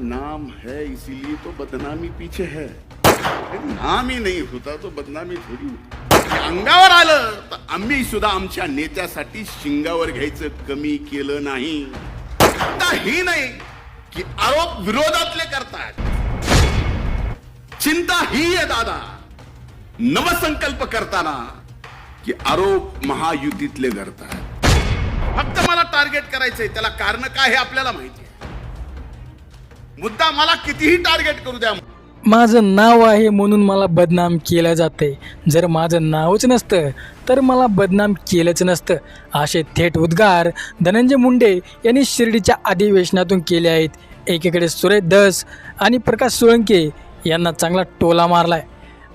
नाम है इसीलिए तो बदनामी पीछे है। नाम ही नाही होता तो बदनामी थोडी होती अंगावर आलं तर आम्ही सुद्धा आमच्या नेत्यासाठी शिंगावर घ्यायचं कमी केलं नाही. आता ही नाही की आरोप विरोधातले करतात. चिंता ही आहे दादा. नवसंकल्प करताना की आरोप महायुतीतले करतात फक्त मला टार्गेट करायचंय त्याला कारण काय हे आपल्याला माहिती आहे. मुद्दा मला कितीही टार्गेट करू द्या. माझं नाव आहे म्हणून मला बदनाम केलं जाते जर माझं नावच नसतं तर मला बदनाम केलंच नसतं. असे थेट उद्गार धनंजय मुंडे यांनी शिर्डीच्या अधिवेशनातून केले आहेत. एकीकडे सुरेश दस आणि प्रकाश सोळंके यांना चांगला टोला मारलाय.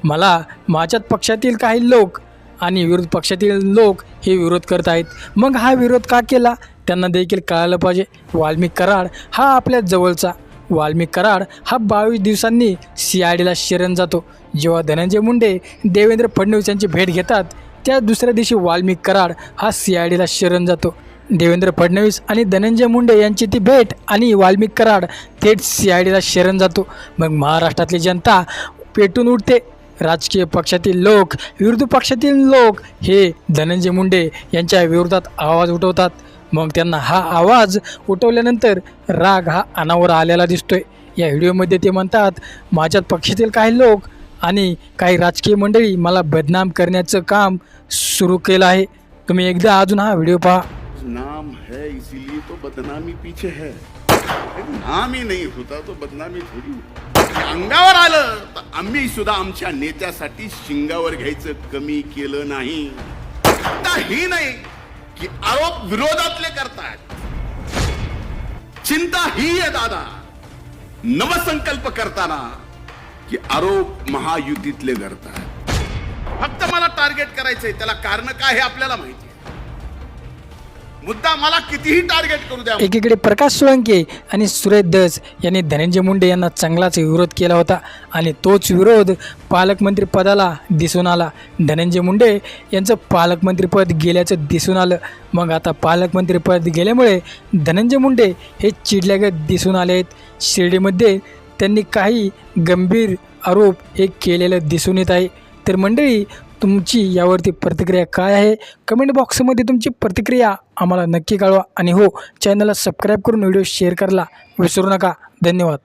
मला माझ्याच पक्षातील काही लोक आणि विरोध पक्षातील लोक हे विरोध करत आहेत. मग हा विरोध का केला? त्यांना देखील कळालं पाहिजे. वाल्मिक कराड हा आपल्या जवळचा वाल्मिक कराड हा बावीस दिवसांनी सी आय डीला शरण जातो. जेव्हा धनंजय मुंडे देवेंद्र फडणवीस यांची भेट घेतात त्या दुसऱ्या दिवशी वाल्मिक कराड हा सी आय डीला शरण जातो. देवेंद्र फडणवीस आणि धनंजय मुंडे यांची ती भेट आणि वाल्मिक कराड थेट सी आय डीला शरण जातो. मग महाराष्ट्रातली जनता पेटून उठते. राजकीय पक्षातील लोक विरोधी पक्षातील लोक हे धनंजय मुंडे यांच्या विरोधात आवाज उठवतात. मग त्यांना हा आवाज उठवल्यानंतर राग हा अनावर आलेला दिसतोय. या व्हिडिओमध्ये ते म्हणतात माझ्यात पक्षातील काही लोक आणि काही राजकीय मंडळी मला बदनाम करण्याचं काम सुरू केलं आहे. तुम्ही एकदा अजून हा व्हिडिओ पहा. नाम है इसीलिए तो बदनामी पीछे है। नाम ही नाही होता तो बदनामी थोडी अंगावर आलं तर आम्ही सुद्धा आमच्या नेत्यासाठी शिंगावर घ्यायचं कमी केलं नाही. ही नाही की आरोप विरोधातले करतात चिंता ही आहे दादा. नवसंकल्प करताना की आरोप महायुतीतले करतात फक्त मला टार्गेट करायचंय त्याला कारण काय हे आपल्याला माहिती मुद्दा मला कितीही टार्गेट करू द्या. एकीकडे प्रकाश सोळंके आणि सुरेश दस यांनी धनंजय मुंडे यांना चांगलाच विरोध केला होता आणि तोच विरोध पालकमंत्री पदाला दिसून आला. धनंजय मुंडे यांचं पालकमंत्रीपद गेल्याचं दिसून आलं. मग आता पालकमंत्रीपद गेल्यामुळे धनंजय मुंडे हे चिडल्यागत दिसून आले आहेत. शिर्डीमध्ये त्यांनी काही गंभीर आरोप हे केलेलं दिसून येत आहे. तर मंडळी तुमची यावरती प्रतिक्रिया काय आहे? कमेंट बॉक्समध्ये तुमची प्रतिक्रिया आम्हाला नक्की कळवा. आणि हो चॅनलला सबस्क्राईब करून व्हिडिओ शेअर करायला विसरू नका. धन्यवाद.